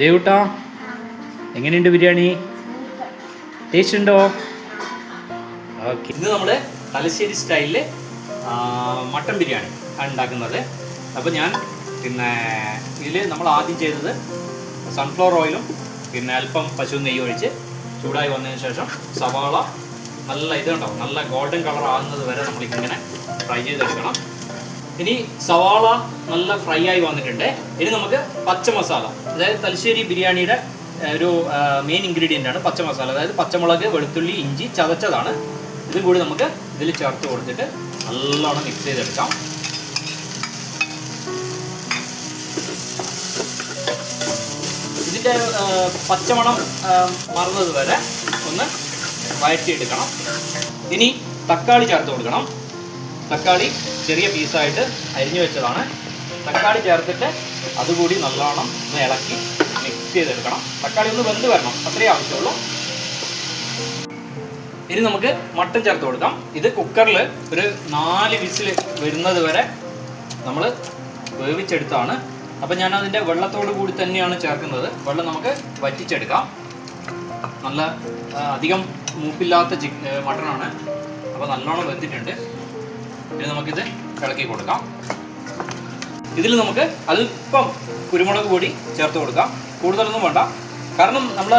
ദേവുട്ടാ എങ്ങനെയുണ്ട് ബിരിയാണി? ടേസ്റ്റ് ഉണ്ടോ ഓക്കെ. ഇന്ന് നമ്മൾ തലശ്ശേരി സ്റ്റൈലിൽ മട്ടൻ ബിരിയാണി ആണ് ഉണ്ടാക്കുന്നത്. അപ്പോൾ ഞാൻ പിന്നെ ഇതിൽ നമ്മൾ ആദ്യം ചെയ്തത് സൺഫ്ലവർ ഓയിലും പിന്നെ അല്പം പശു നെയ്യ് ഒഴിച്ച് ചൂടായി വന്നതിന് ശേഷം സവാള നല്ല ഇത് ഉണ്ടാവും നല്ല ഗോൾഡൻ കളർ ആകുന്നത് വരെ നമ്മളിങ്ങനെ ഫ്രൈ ചെയ്തെടുക്കണം. ഇനി സവാള നല്ല ഫ്രൈ ആയി വന്നിട്ടുണ്ട്. ഇനി നമുക്ക് പച്ചമസാല അതായത് തലശ്ശേരി ബിരിയാണിയുടെ ഒരു മെയിൻ ഇൻഗ്രീഡിയന്റ് ആണ് പച്ചമസാല അതായത് പച്ചമുളക് വെളുത്തുള്ളി ഇഞ്ചി ചതച്ചതാണ്. ഇതും കൂടി നമുക്ക് ഇതിൽ ചേർത്ത് കൊടുത്തിട്ട് നല്ലോണം മിക്സ് ചെയ്തെടുക്കാം. ഇതിന്റെ പച്ചമണം മാറുന്നത് വരെ ഒന്ന് വഴറ്റിയെടുക്കണം. ഇനി തക്കാളി ചേർത്ത് കൊടുക്കണം. തക്കാളി ചെറിയ പീസായിട്ട് അരിഞ്ഞു വെച്ചതാണ്. തക്കാളി ചേർത്തിട്ട് അതുകൂടി നല്ലോണം ഒന്ന് ഇളക്കി മിക്സ് ചെയ്തെടുക്കണം. തക്കാളി ഒന്ന് വെന്ത് വരണം. അത്രയേ ആവശ്യമുള്ളൂ. ഇനി നമുക്ക് മട്ടൻ ചേർത്ത് കൊടുക്കാം. ഇത് കുക്കറിൽ ഒരു നാല് വിസിൽ വരുന്നത് വരെ നമ്മൾ വേവിച്ചെടുത്താണ്. അപ്പം ഞാൻ അതിന്റെ വെള്ളത്തോട് കൂടി തന്നെയാണ് ചേർക്കുന്നത്. വെള്ളം നമുക്ക് വറ്റിച്ചെടുക്കാം. നല്ല അധികം മൂപ്പില്ലാത്ത ചിക്ക് മട്ടനാണ്. അപ്പോൾ നല്ലോണം വെന്തിട്ടുണ്ട്. ഇനി നമുക്കിത് ഇളക്കി കൊടുക്കാം. ഇതിൽ നമുക്ക് അല്പം കുരുമുളക് പൊടി ചേർത്ത് കൊടുക്കാം. കൂടുതലൊന്നും വേണ്ട. കാരണം നമ്മൾ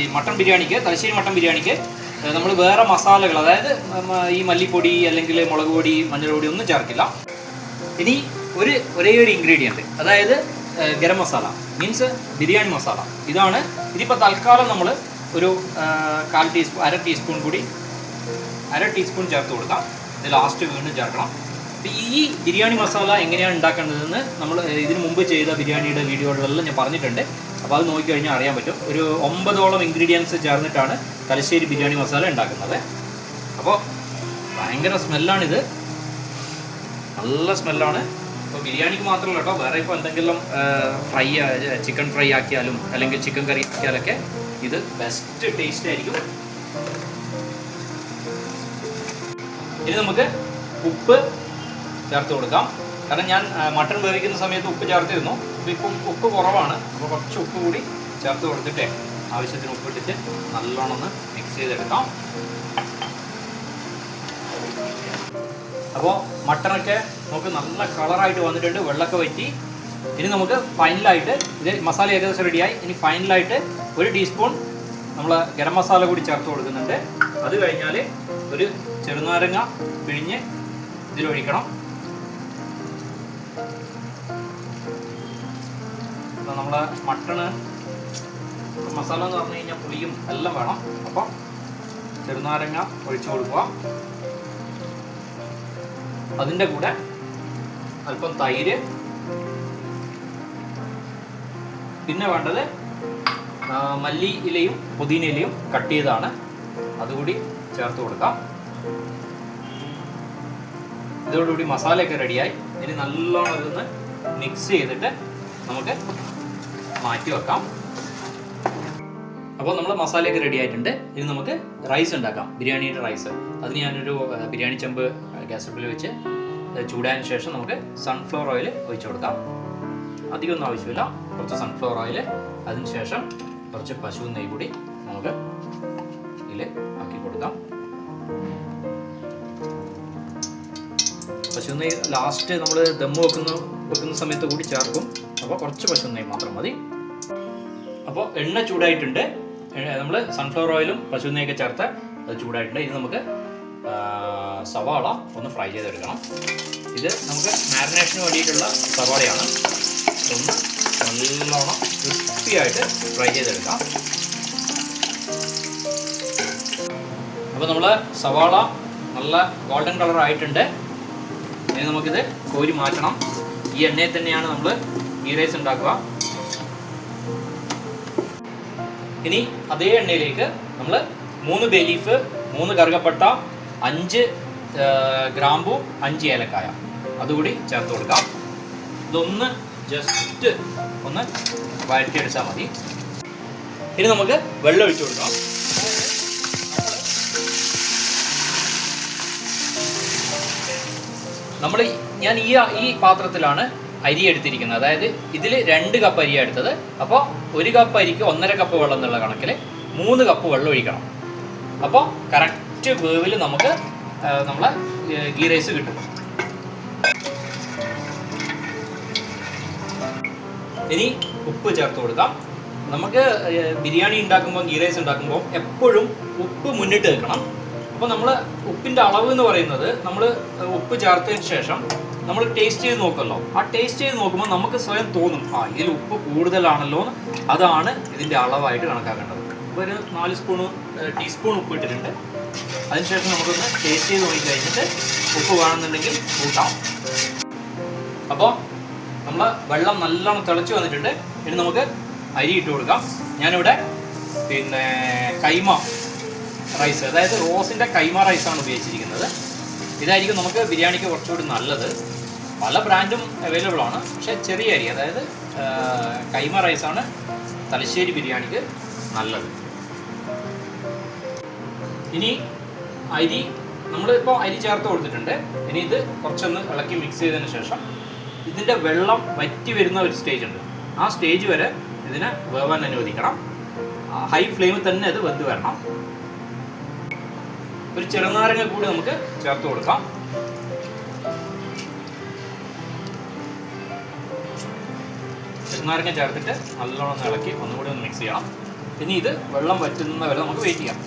ഈ മട്ടൺ ബിരിയാണിക്ക് തലശ്ശേരി മട്ടൺ ബിരിയാണിക്ക് നമ്മൾ വേറെ മസാലകൾ അതായത് ഈ മല്ലിപ്പൊടി അല്ലെങ്കിൽ മുളക് പൊടി മഞ്ഞൾപ്പൊടി ഒന്നും ചേർക്കില്ല. ഇനി ഒരു ഒരേ ഒരു ഇൻഗ്രീഡിയന്റ് അതായത് ഗരം മസാല മീൻസ് ബിരിയാണി മസാല. ഇതാണ് ഇതിപ്പോൾ തൽക്കാലം നമ്മൾ ഒരു കാൽ ടീസ്പൂൺ അര ടീസ്പൂൺ കൂടി അര ടീസ്പൂൺ ചേർത്ത് കൊടുക്കാം. ഇത് ലാസ്റ്റ് വീണ്ടും ചേർക്കണം. ഈ ബിരിയാണി മസാല എങ്ങനെയാണ് ഉണ്ടാക്കേണ്ടതെന്ന് നമ്മൾ ഇതിനു മുമ്പ് ചെയ്ത ബിരിയാണിയുടെ വീഡിയോകളിലെല്ലാം ഞാൻ പറഞ്ഞിട്ടുണ്ട്. അപ്പോൾ അത് നോക്കിക്കഴിഞ്ഞാൽ അറിയാൻ പറ്റും. ഒരു ഒമ്പതോളം ഇൻഗ്രീഡിയൻസ് ചേർന്നിട്ടാണ് തലശ്ശേരി ബിരിയാണി മസാല ഉണ്ടാക്കുന്നത്. അപ്പോൾ ഭയങ്കര സ്മെല്ലാണിത്. നല്ല സ്മെല്ലാണ്. ഇപ്പോൾ ബിരിയാണിക്ക് മാത്രമല്ല കേട്ടോ വേറെ ഇപ്പോൾ എന്തെങ്കിലും ഫ്രൈ ചിക്കൻ ഫ്രൈ ആക്കിയാലും അല്ലെങ്കിൽ ചിക്കൻ കറി ആക്കിയാലൊക്കെ ഇത് ബെസ്റ്റ് ടേസ്റ്റ് ആയിരിക്കും. ഇനി നമുക്ക് ഉപ്പ് ചേർത്ത് കൊടുക്കാം. കാരണം ഞാൻ മട്ടൺ വേവിക്കുന്ന സമയത്ത് ഉപ്പ് ചേർത്തിരുന്നു. ഇപ്പം ഉപ്പ് കുറവാണ്. അപ്പോൾ കുറച്ച് ഉപ്പ് കൂടി ചേർത്ത് കൊടുത്തിട്ടേ ആവശ്യത്തിന് ഉപ്പിട്ടിട്ട് നല്ലോണം ഒന്ന് മിക്സ് ചെയ്തെടുക്കാം. അപ്പോൾ മട്ടണൊക്കെ നമുക്ക് നല്ല കളറായിട്ട് വന്നിട്ടുണ്ട്. വെള്ളമൊക്കെ വറ്റി. ഇനി നമുക്ക് ഫൈനലായിട്ട് ഇത് മസാല ഏകദേശം റെഡിയായി ഇനി ഫൈനലായിട്ട് ഒരു ടീസ്പൂൺ നമ്മൾ ഗരം മസാല കൂടി ചേർത്ത് കൊടുക്കുന്നുണ്ട്. അത് കഴിഞ്ഞാൽ ഒരു ചെറുനാരങ്ങ പിഴിഞ്ഞ് ഇതിലൊഴിക്കണം. നമ്മളെ മട്ടണ് മസാല എന്ന് പറഞ്ഞു കഴിഞ്ഞാൽ പുളിയും എല്ലാം വേണം. അപ്പം ചെറുനാരങ്ങ ഒഴിച്ചു കൊടുക്കുക. അതിന്റെ കൂടെ അല്പം തൈര്. പിന്നെ വേണ്ടത് മല്ലി ഇലയും പുതിന ഇലയും കട്ട് ചെയ്താണ്. അതുകൂടി ചേർത്ത് കൊടുക്കാം. ഇതോടുകൂടി മസാലയൊക്കെ റെഡിയായി. ഇനി നല്ലോണം ഇതൊന്ന് മിക്സ് ചെയ്തിട്ട് നമുക്ക് മാറ്റി വെക്കാം. അപ്പോൾ നമ്മൾ മസാലയൊക്കെ റെഡി ആയിട്ടുണ്ട്. ഇനി നമുക്ക് റൈസ് ഉണ്ടാക്കാം. ബിരിയാണിയുടെ റൈസ് അതിന് ഞാനൊരു ബിരിയാണി ചെമ്പ് ഗ്യാസ് അടുപ്പിൽ വെച്ച് ചൂടായതിനു ശേഷം നമുക്ക് സൺഫ്ലവർ ഓയിൽ ഒഴിച്ചു കൊടുക്കാം. അധികമൊന്നും ആവശ്യമില്ല. കുറച്ച് സൺഫ്ലവർ ഓയിൽ അതിന് ശേഷം കുറച്ച് പശു നെയ്യ് കൂടി നമുക്ക് ഇതിൽ ആക്കി കൊടുക്കാം. പശു നെയ്യ് ലാസ്റ്റ് നമ്മൾ ദമ്മ് വെക്കുന്ന വെക്കുന്ന സമയത്ത് കൂടി ചേർക്കും. അപ്പോൾ കുറച്ച് പശു നെയ്യ് മാത്രം മതി. അപ്പോൾ എണ്ണ ചൂടായിട്ടുണ്ട്. നമ്മൾ സൺഫ്ലവർ ഓയിലും പശു നെയ്യൊക്കെ ചേർത്ത് അത് ചൂടായിട്ടുണ്ട്. ഇത് നമുക്ക് സവാള ഒന്ന് ഫ്രൈ ചെയ്തെടുക്കണം. ഇത് നമുക്ക് മാരിനേഷന് വേണ്ടിയിട്ടുള്ള സവാളയാണ്. ഒന്ന് നല്ലോണം ക്രിസ്പിയായിട്ട് ഫ്രൈ ചെയ്തെടുക്കാം. അപ്പോൾ നമ്മൾ സവാള നല്ല ഗോൾഡൻ കളർ ആയിട്ടുണ്ട്. ഇനി നമുക്കിത് കോരി മാറ്റണം. ഈ എണ്ണയിൽ തന്നെയാണ് നമ്മൾ ഗീ റൈസ് ഉണ്ടാക്കുക. ഇനി അതേ എണ്ണയിലേക്ക് നമ്മൾ മൂന്ന് ബേ ലീഫ് മൂന്ന് കറുകപ്പട്ട അഞ്ച് ഗ്രാമ്പു അഞ്ച് ഏലക്കായ. അതുകൂടി ചേർത്ത് കൊടുക്കാം. ഇതൊന്ന് ജസ്റ്റ് ഒന്ന് വഴറ്റിയെടുത്താൽ മതി. ഇനി നമുക്ക് വെള്ളം ഒഴിച്ചു കൊടുക്കാം. നമ്മൾ ഞാൻ ഈ ഈ പാത്രത്തിലാണ് അരി എടുത്തിരിക്കുന്നത്. അതായത് ഇതിൽ രണ്ട് കപ്പ് അരിയാണ് എടുത്തത്. അപ്പോൾ ഒരു കപ്പ് അരിക്ക് ഒന്നര കപ്പ് വെള്ളം എന്നുള്ള കണക്കിൽ മൂന്ന് കപ്പ് വെള്ളം ഒഴിക്കണം. അപ്പോൾ കറക്റ്റ് വേവിൽ നമുക്ക് നമ്മളെ ഗീ റൈസ് കിട്ടും. ഇനി ഉപ്പ് ചേർത്ത് കൊടുക്കാം. നമുക്ക് ബിരിയാണി ഉണ്ടാക്കുമ്പോൾ ഗീ റൈസ് ഉണ്ടാക്കുമ്പോൾ എപ്പോഴും ഉപ്പ് മുന്നിട്ട് വെക്കണം അപ്പോൾ നമ്മൾ ഉപ്പിന്റെ അളവ് എന്ന് പറയുന്നത് നമ്മൾ ഉപ്പ് ചേർത്തതിന് ശേഷം നമ്മൾ ടേസ്റ്റ് ചെയ്ത് നോക്കുമല്ലോ ആ ടേസ്റ്റ് ചെയ്ത് നോക്കുമ്പോൾ നമുക്ക് സ്വയം തോന്നും ആ ഇതിൽ ഉപ്പ് കൂടുതലാണല്ലോ അതാണ് ഇതിന്റെ അളവായിട്ട് കണക്കാക്കേണ്ടത്. അപ്പോൾ ഒരു നാല് സ്പൂൺ ടീസ്പൂൺ ഉപ്പ് ഇട്ടിട്ടുണ്ട്. അതിനുശേഷം നമുക്കൊന്ന് ടേസ്റ്റ് ചെയ്ത് നോക്കി കഴിഞ്ഞിട്ട് ഉപ്പ് വേണമെന്നുണ്ടെങ്കിൽ കൂട്ടാം. അപ്പോൾ നമ്മൾ വെള്ളം നല്ലോണം തിളച്ച് വന്നിട്ടുണ്ട്. ഇനി നമുക്ക് അരി ഇട്ട് കൊടുക്കാം. ഞാനിവിടെ പിന്നെ കൈമ റൈസ് അതായത് റോസിന്റെ കൈമ റൈസാണ് ഉപയോഗിച്ചിരിക്കുന്നത്. ഇതായിരിക്കും നമുക്ക് ബിരിയാണിക്ക് കുറച്ചുകൂടി നല്ലത്. പല ബ്രാൻഡും അവൈലബിൾ ആണ്. പക്ഷേ ചെറിയ അരി അതായത് കൈമ റൈസാണ് തലശ്ശേരി ബിരിയാണിക്ക് നല്ലത്. ഇനി അരി നമ്മളിപ്പോൾ അരി ചേർത്ത് കൊടുത്തിട്ടുണ്ട്. ഇനി ഇത് കുറച്ചൊന്ന് ഇളക്കി മിക്സ് ചെയ്തതിന് ശേഷം ഇതിന്റെ വെള്ളം വറ്റി വരുന്ന ഒരു സ്റ്റേജ് ഉണ്ട്. ആ സ്റ്റേജ് വരെ ഇതിനെ വേവാൻ അനുവദിക്കണം. ഹൈ ഫ്ലെയിമിൽ തന്നെ ഇത് വെന്ത് വരണം. ഒരു ചെറുനാരങ്ങ കൂടി നമുക്ക് ചേർത്ത് കൊടുക്കാം. ചെറുനാരങ്ങ ചേർത്തിട്ട് നല്ലോണം ഇളക്കി ഒന്നുകൂടി ഒന്ന് മിക്സ് ചെയ്യണം. ഇനി ഇത് വെള്ളം വറ്റുന്ന വരെ നമുക്ക് വെയിറ്റ് ചെയ്യാം.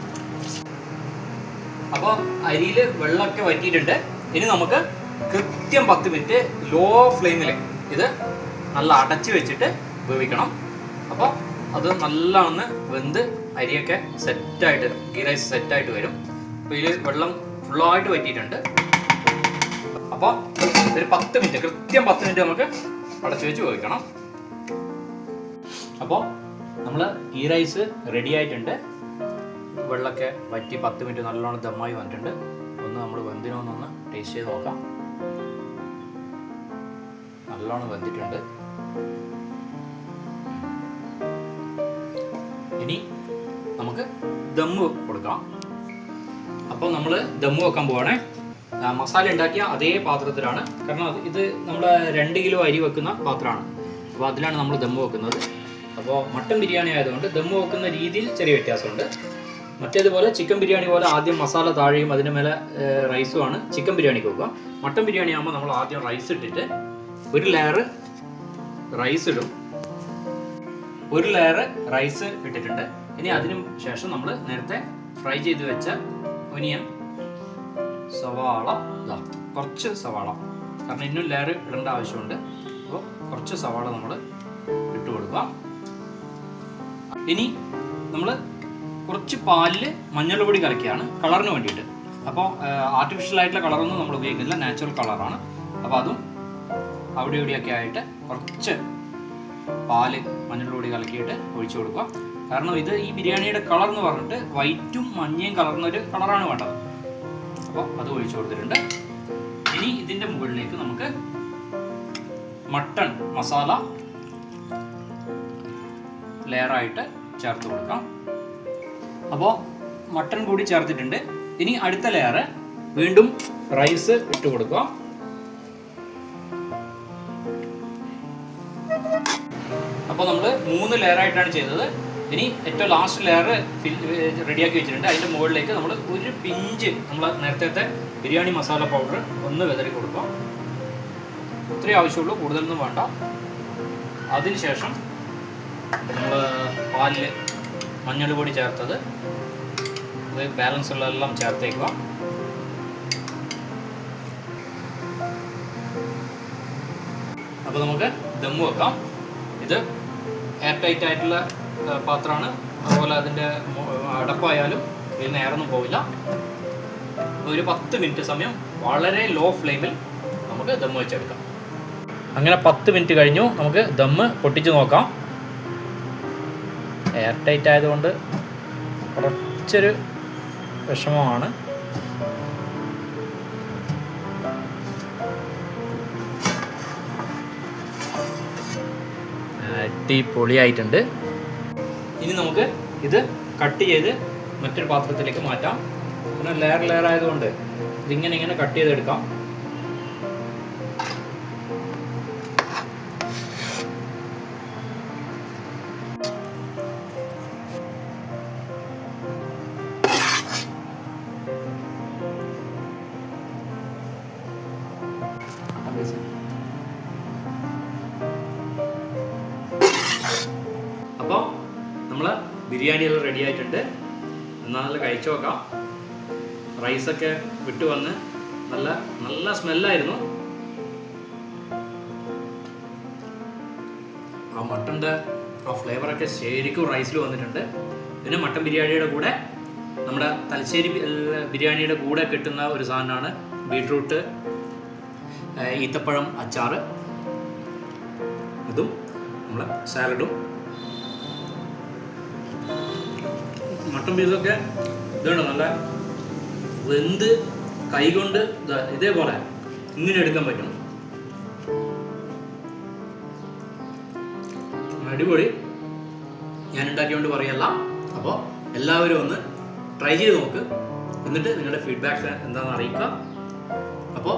അപ്പോൾ അരിയിൽ വെള്ളമൊക്കെ വറ്റിയിട്ടുണ്ട്. ഇനി നമുക്ക് കൃത്യം പത്ത് മിനിറ്റ് ലോ ഫ്ലെയിമിൽ ഇത് നല്ല അടച്ച് വെച്ചിട്ട് വേവിക്കണം. അപ്പോൾ അത് നല്ലോണം വെന്ത് അരിയൊക്കെ സെറ്റായിട്ട് ഗീ റൈസ് സെറ്റായിട്ട് വരും. അപ്പോൾ ഇതിൽ വെള്ളം ഫുള്ളായിട്ട് വറ്റിയിട്ടുണ്ട്. അപ്പോൾ ഒരു പത്ത് മിനിറ്റ് കൃത്യം പത്ത് മിനിറ്റ് നമുക്ക് അടച്ചു വെച്ച് വേവിക്കണം. അപ്പോൾ നമ്മൾ ഗീ റൈസ് റെഡി ആയിട്ടുണ്ട്. വെള്ളമൊക്കെ വറ്റി പത്ത് മിനിറ്റ് നല്ലോണം ദമ്മായി വന്നിട്ടുണ്ട്. ഒന്ന് നമ്മൾ വെന്തിനൊന്നൊന്ന് ടേസ്റ്റ് ചെയ്ത് നോക്കാം. നല്ലോണം വന്നിട്ടുണ്ട് ഇനി നമുക്ക് ദമ്മ് കൊടുക്കാം. അപ്പോൾ നമ്മൾ ദമ്മ് വെക്കാൻ പോവാണേ. മസാല ഉണ്ടാക്കിയ അതേ പാത്രത്തിലാണ്. കാരണം ഇത് നമ്മൾ രണ്ട് കിലോ അരി വെക്കുന്ന പാത്രമാണ്. അപ്പോൾ അതിലാണ് നമ്മൾ ദമ്മ് വെക്കുന്നത്. അപ്പോൾ മട്ടൻ ബിരിയാണി ആയതുകൊണ്ട് ദമ്മ് വെക്കുന്ന രീതിയിൽ ചെറിയ വ്യത്യാസമുണ്ട്. മറ്റേതുപോലെ ചിക്കൻ ബിരിയാണി പോലെ ആദ്യം മസാല താഴെയും അതിന് മേലെ റൈസുമാണ് ചിക്കൻ ബിരിയാണിക്ക് വെക്കുക. മട്ടൻ ബിരിയാണി ആകുമ്പോൾ നമ്മൾ ആദ്യം റൈസ് ഇട്ടിട്ട് ഒരു ലെയർ റൈസ് ഇടും. ഒരു ലെയർ റൈസ് ഇട്ടിട്ടുണ്ട്. ഇനി അതിനു ശേഷം നമ്മൾ നേരത്തെ ഫ്രൈ ചെയ്ത് വെച്ച ഒനിയൻ സവാള ഇതാ കുറച്ച് സവാള. കാരണം ഇന്നും ലെയർ ഇടേണ്ട ആവശ്യമുണ്ട്. അപ്പോൾ കുറച്ച് സവാള നമ്മൾ ഇട്ട് കൊടുക്കുക ഇനി നമ്മൾ കുറച്ച് പാലിൽ മഞ്ഞൾ പൊടി കലക്കിയാണ് കളറിന് വേണ്ടിയിട്ട്. അപ്പോൾ ആർട്ടിഫിഷ്യൽ ആയിട്ടുള്ള കളറൊന്നും നമ്മൾ ഉപയോഗിക്കുന്നില്ല. നാച്ചുറൽ കളറാണ് അപ്പോൾ അതും അവിടെ ഇവിടെയൊക്കെ ആയിട്ട് കുറച്ച് പാൽ മഞ്ഞൾ പൊടി കലക്കിയിട്ട് ഒഴിച്ചു കൊടുക്കുക. കാരണം ഇത് ഈ ബിരിയാണിയുടെ കളർ എന്ന് പറഞ്ഞിട്ട് വൈറ്റും മഞ്ഞയും കലർന്ന ഒരു കളറാണ് വേണ്ടത്. അപ്പോൾ അത് ഒഴിച്ചു കൊടുത്തിട്ടുണ്ട്. ഇനി ഇതിന്റെ മുകളിലേക്ക് നമുക്ക് മട്ടൺ മസാല ലെയറായിട്ട് ചേർത്ത് കൊടുക്കാം. അപ്പോൾ മട്ടൺ കൂടി ചേർത്തിട്ടുണ്ട്. ഇനി അടുത്ത ലെയർ വീണ്ടും റൈസ് ഇട്ട് കൊടുക്കുക അപ്പോൾ നമ്മൾ മൂന്ന് ലെയർ ആയിട്ടാണ് ചെയ്തത്. ഇനി ഏറ്റവും ലാസ്റ്റ് ലെയർ റെഡിയാക്കി വെച്ചിട്ടുണ്ട്. അതിന്റെ മുകളിലേക്ക് നമ്മൾ ഒരു പിഞ്ച് നമ്മൾ നേരത്തെ ബിരിയാണി മസാല പൗഡർ ഒന്ന് വിതറി കൊടുക്കുക ഒത്തിരി ആവശ്യമുള്ളൂ കൂടുതലൊന്നും വേണ്ട. അതിനുശേഷം നമ്മൾ പാലിൽ മഞ്ഞൾ പൊടി ചേർത്തത്. അത് ബാലൻസ് ഉള്ളതെല്ലാം ചേർത്തേക്കുക അപ്പോൾ നമുക്ക് ദമ്മ് വെക്കാം ഇത് എയർ ടൈറ്റ് ആയിട്ടുള്ള പാത്രമാണ്. അതുപോലെ അതിന്റെ അടപ്പായാലും ഇതിൽ നേരൊന്നും പോവില്ല. ഒരു പത്ത് മിനിറ്റ് സമയം വളരെ ലോ ഫ്ലെയിമിൽ നമുക്ക് ദമ്മ് വെച്ചെടുക്കാം. അങ്ങനെ പത്ത് മിനിറ്റ് കഴിഞ്ഞു. നമുക്ക് ദമ്മ് പൊട്ടിച്ച് നോക്കാം. എയർ ടൈറ്റ് ആയതുകൊണ്ട് കുറച്ചൊരു വിഷമമാണ്. അടിപൊളിയായിട്ടുണ്ട്. ഇനി നമുക്ക് ഇത് കട്ട് ചെയ്ത് മറ്റൊരു പാത്രത്തിലേക്ക് മാറ്റാം. പിന്നെ ലെയർ ലെയർ ആയതുകൊണ്ട് ഇതിങ്ങനെ ഇങ്ങനെ കട്ട് ചെയ്തെടുക്കാം. അപ്പോ അപ്പോൾ നമ്മൾ ബിരിയാണി എല്ലാം റെഡി ആയിട്ടുണ്ട് എന്നാൽ നല്ല കഴിച്ചു നോക്കാം. റൈസൊക്കെ വിട്ടു വന്ന് നല്ല നല്ല സ്മെല്ലായിരുന്നു. ആ മട്ടന്റെ ആ ഫ്ലേവറൊക്കെ ശരിക്കും റൈസിൽ വന്നിട്ടുണ്ട്. പിന്നെ മട്ടൻ ബിരിയാണിയുടെ കൂടെ നമ്മുടെ തലശ്ശേരി ബിരിയാണിയുടെ കൂടെ കിട്ടുന്ന ഒരു സാധനമാണ് ബീട്രൂട്ട് ഈത്തപ്പഴം അച്ചാർ ഇതും നമ്മൾ സാലഡും. മട്ടൻ പീസൊക്കെ ഇതുണ്ട്? നല്ല വെന്ത് കൈകൊണ്ട് ഇതേപോലെ ഇങ്ങനെ എടുക്കാൻ പറ്റും അടിപൊളി. ഞാൻ ഉണ്ടാക്കിയോണ്ട് പറയല്ല. അപ്പോൾ എല്ലാവരും ഒന്ന് ട്രൈ ചെയ്ത് നോക്ക്. എന്നിട്ട് നിങ്ങളുടെ ഫീഡ്ബാക്ക് എന്താണെന്ന് അറിയിക്കുക. അപ്പോൾ